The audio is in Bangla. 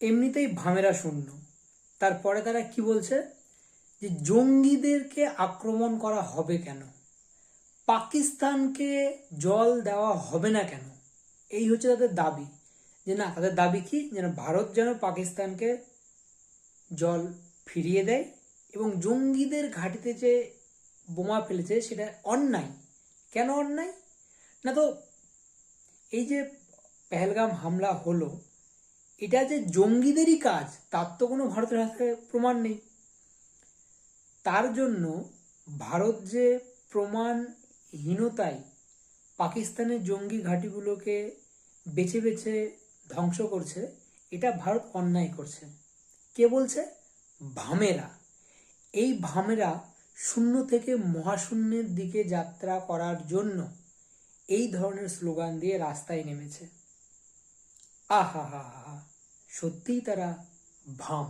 এমনিতেই ভামেরা শূন্য। তারপরে তারা কি বলছে? যে জঙ্গিদেরকে আক্রমণ করা হবে কেন? পাকিস্তানকে জল দেওয়া হবে না কেন? এই হচ্ছে তাদের দাবি। যে না, তাদের দাবি কি? যেন ভারত যেন পাকিস্তানকে জল ফিরিয়ে দেয় এবং জঙ্গিদের ঘাটিতে যে বোমা ফেলেছে, সেটা অন্যায়। কেন অন্যায়? না তো, এই যে পেহেলগাম হামলা হলো এটা যে জঙ্গিদেরই কাজ, তার তো কোনো ভারতের হাতে প্রমাণ নেই। তার জন্য ভারত যে প্রমাণহীনতায় পাকিস্তানের জঙ্গি ঘাঁটিগুলোকে বেছে বেছে ধ্বংস করছে, এটা ভারত অন্যায় করছে। কে বলছে? ভামেরা। এই ভামেরা শূন্য থেকে মহাশূন্যের দিকে যাত্রা করার জন্য এই ধরনের স্লোগান দিয়ে রাস্তায় নেমেছে। আহা হা হা সত্যিই তারা ভাম